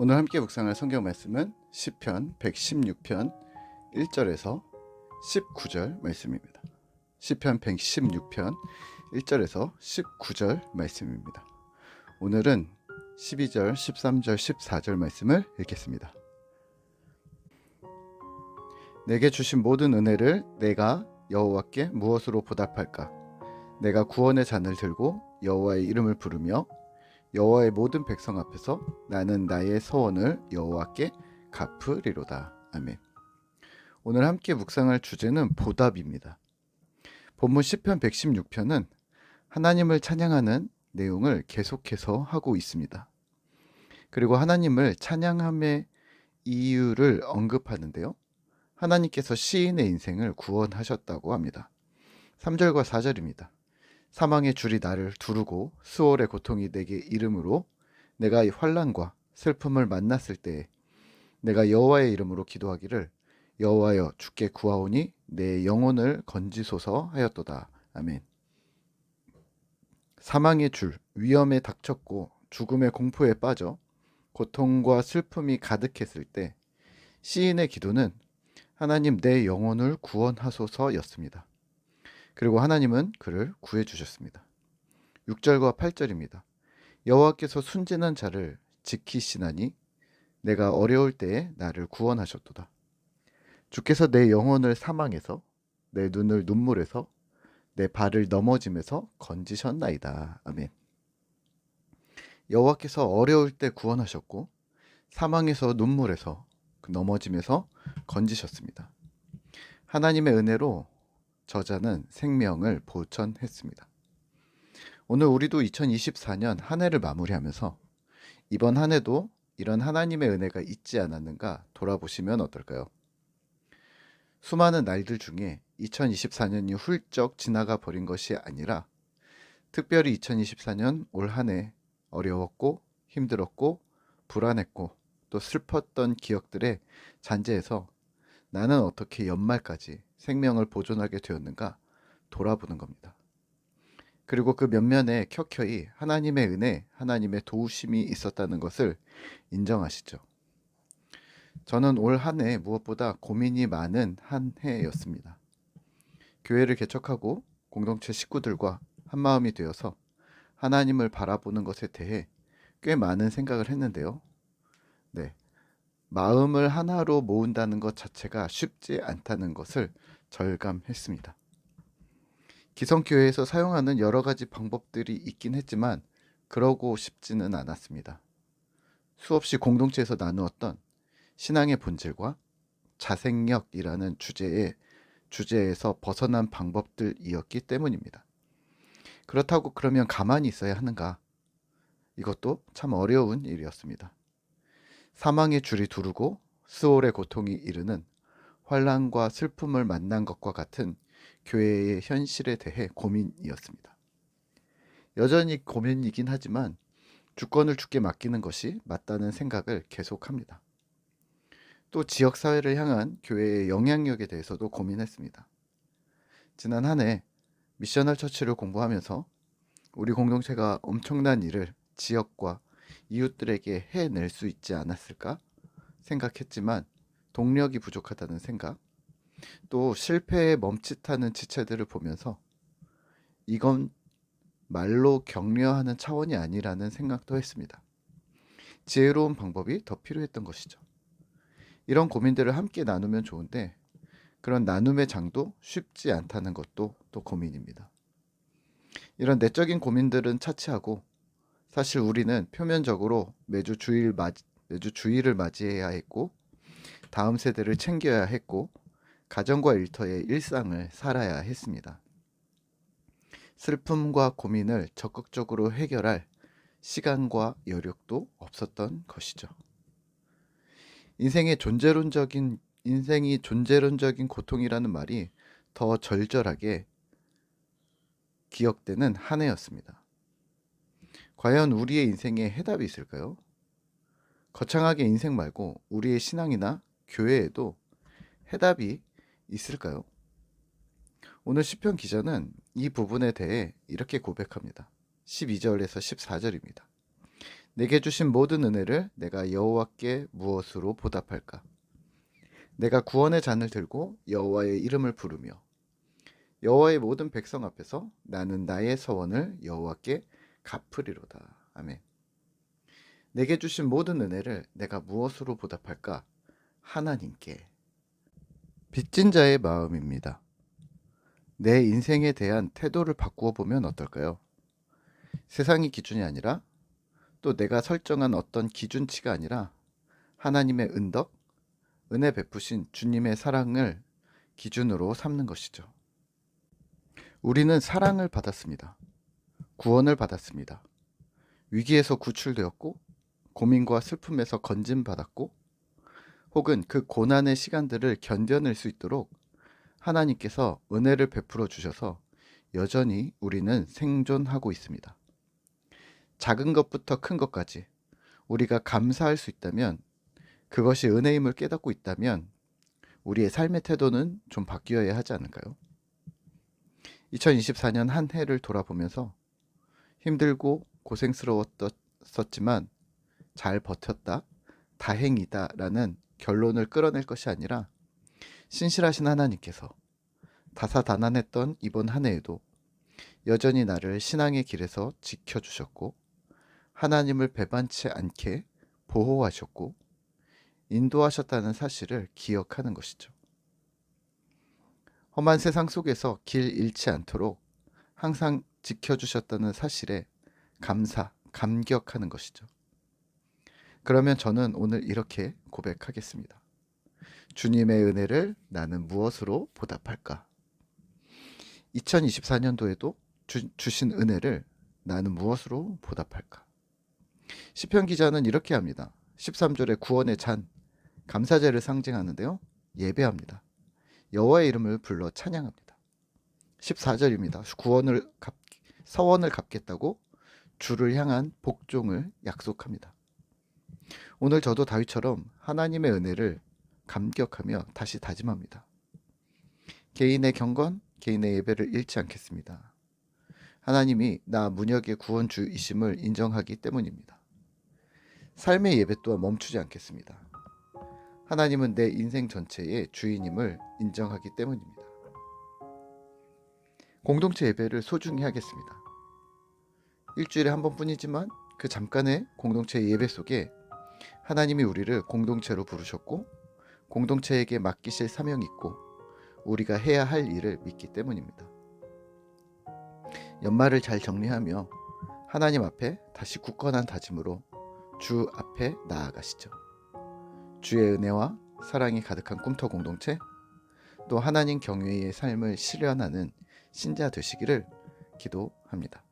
오늘 함께 묵상할 성경 말씀은 시편 116편 1절에서 19절 말씀입니다. 시편 116편 1절에서 19절 말씀입니다. 오늘은 12절, 13절, 14절 말씀을 읽겠습니다. 내게 주신 모든 은혜를 내가 여호와께 무엇으로 보답할까? 내가 구원의 잔을 들고 여호와의 이름을 부르며 여호와의 모든 백성 앞에서 나는 나의 서원을 여호와께 갚으리로다. 아멘. 오늘 함께 묵상할 주제는 보답입니다. 본문 시편 116편은 하나님을 찬양하는 내용을 계속해서 하고 있습니다. 그리고 하나님을 찬양함의 이유를 언급하는데요. 하나님께서 시인의 인생을 구원하셨다고 합니다. 3절과 4절입니다. 사망의 줄이 나를 두르고 수월의 고통이 내게 이름으로 내가 이 환란과 슬픔을 만났을 때에 내가 여호와의 이름으로 기도하기를 여호와여 주께 구하오니 내 영혼을 건지소서 하였도다. 아멘. 사망의 줄, 위험에 닥쳤고 죽음의 공포에 빠져 고통과 슬픔이 가득했을 때 시인의 기도는 하나님 내 영혼을 구원하소서였습니다. 그리고 하나님은 그를 구해 주셨습니다. 6절과 8절입니다. 여호와께서 순진한 자를 지키시나니 내가 어려울 때에 나를 구원하셨도다. 주께서 내 영혼을 사망에서 내 눈을 눈물에서 내 발을 넘어짐에서 건지셨나이다. 아멘. 여호와께서 어려울 때 구원하셨고 사망에서 눈물에서 그 넘어짐에서 건지셨습니다. 하나님의 은혜로 저자는 생명을 보천했습니다. 오늘 우리도 2024년 한 해를 마무리하면서 이번 한 해도 이런 하나님의 은혜가 있지 않았는가 돌아보시면 어떨까요? 수많은 날들 중에 2024년이 훌쩍 지나가 버린 것이 아니라 특별히 2024년 올 한 해 어려웠고 힘들었고 불안했고 또 슬펐던 기억들에 잔재해서 나는 어떻게 연말까지 생명을 보존하게 되었는가 돌아보는 겁니다. 그리고 그 면면에 켜켜이 하나님의 은혜, 하나님의 도우심이 있었다는 것을 인정하시죠. 저는 올 한 해 무엇보다 고민이 많은 한 해였습니다. 교회를 개척하고 공동체 식구들과 한 마음이 되어서 하나님을 바라보는 것에 대해 꽤 많은 생각을 했는데요. 네. 마음을 하나로 모은다는 것 자체가 쉽지 않다는 것을 절감했습니다. 기성교회에서 사용하는 여러 가지 방법들이 있긴 했지만 그러고 싶지는 않았습니다. 수없이 공동체에서 나누었던 신앙의 본질과 자생력이라는 주제의 주제에서 벗어난 방법들이었기 때문입니다. 그렇다고 그러면 가만히 있어야 하는가? 이것도 참 어려운 일이었습니다. 사망의 줄이 두르고 스올의 고통이 이르는 환란과 슬픔을 만난 것과 같은 교회의 현실에 대해 고민이었습니다. 여전히 고민이긴 하지만 주권을 주께 맡기는 것이 맞다는 생각을 계속합니다. 또 지역 사회를 향한 교회의 영향력에 대해서도 고민했습니다. 지난 한 해 미셔널 처치를 공부하면서 우리 공동체가 엄청난 일을 지역과 이웃들에게 해낼 수 있지 않았을까 생각했지만 동력이 부족하다는 생각, 또 실패에 멈칫하는 지체들을 보면서 이건 말로 격려하는 차원이 아니라는 생각도 했습니다. 지혜로운 방법이 더 필요했던 것이죠. 이런 고민들을 함께 나누면 좋은데 그런 나눔의 장도 쉽지 않다는 것도 또 고민입니다. 이런 내적인 고민들은 차치하고 사실 우리는 표면적으로 매주 주일 맞 매주 주일을 맞이해야 했고 다음 세대를 챙겨야 했고 가정과 일터의 일상을 살아야 했습니다. 슬픔과 고민을 적극적으로 해결할 시간과 여력도 없었던 것이죠. 인생의 존재론적인 인생이 존재론적인 고통이라는 말이 더 절절하게 기억되는 한 해였습니다. 과연 우리의 인생에 해답이 있을까요? 거창하게 인생 말고 우리의 신앙이나 교회에도 해답이 있을까요? 오늘 시편 기자는 이 부분에 대해 이렇게 고백합니다. 12절에서 14절입니다. 내게 주신 모든 은혜를 내가 여호와께 무엇으로 보답할까? 내가 구원의 잔을 들고 여호와의 이름을 부르며 여호와의 모든 백성 앞에서 나는 나의 서원을 여호와께 갚으리로다. 아멘. 내게 주신 모든 은혜를 내가 무엇으로 보답할까? 하나님께. 빚진 자의 마음입니다. 내 인생에 대한 태도를 바꾸어 보면 어떨까요? 세상이 기준이 아니라 또 내가 설정한 어떤 기준치가 아니라 하나님의 은덕, 은혜 베푸신 주님의 사랑을 기준으로 삼는 것이죠. 우리는 사랑을 받았습니다. 구원을 받았습니다. 위기에서 구출되었고, 고민과 슬픔에서 건진받았고, 혹은 그 고난의 시간들을 견뎌낼 수 있도록 하나님께서 은혜를 베풀어 주셔서 여전히 우리는 생존하고 있습니다. 작은 것부터 큰 것까지 우리가 감사할 수 있다면 그것이 은혜임을 깨닫고 있다면 우리의 삶의 태도는 좀 바뀌어야 하지 않을까요? 2024년 한 해를 돌아보면서 힘들고 고생스러웠었지만 잘 버텼다, 다행이다 라는 결론을 끌어낼 것이 아니라 신실하신 하나님께서 다사다난했던 이번 한 해에도 여전히 나를 신앙의 길에서 지켜주셨고 하나님을 배반치 않게 보호하셨고 인도하셨다는 사실을 기억하는 것이죠. 험한 세상 속에서 길 잃지 않도록 항상 지켜주셨다는 사실에 감사, 감격하는 것이죠. 그러면 저는 오늘 이렇게 고백하겠습니다. 주님의 은혜를 나는 무엇으로 보답할까? 2024년도에도 주, 주신 은혜를 나는 무엇으로 보답할까? 시편 기자는 이렇게 합니다. 13절에 구원의 잔 감사제를 상징하는데요. 예배합니다. 여호와의 이름을 불러 찬양합니다. 14절입니다. 구원을 갚, 서원을 갚겠다고 주를 향한 복종을 약속합니다. 오늘 저도 다윗처럼 하나님의 은혜를 감격하며 다시 다짐합니다. 개인의 경건, 개인의 예배를 잃지 않겠습니다. 하나님이 나 문역의 구원주이심을 인정하기 때문입니다. 삶의 예배 또한 멈추지 않겠습니다. 하나님은 내 인생 전체의 주인임을 인정하기 때문입니다. 공동체 예배를 소중히 하겠습니다. 일주일에 한 번뿐이지만 그 잠깐의 공동체 예배 속에 하나님이 우리를 공동체로 부르셨고 공동체에게 맡기실 사명이 있고 우리가 해야 할 일을 믿기 때문입니다. 연말을 잘 정리하며 하나님 앞에 다시 굳건한 다짐으로 주 앞에 나아가시죠. 주의 은혜와 사랑이 가득한 꿈터 공동체 또 하나님 경외의 삶을 실현하는 신자 되시기를 기도합니다.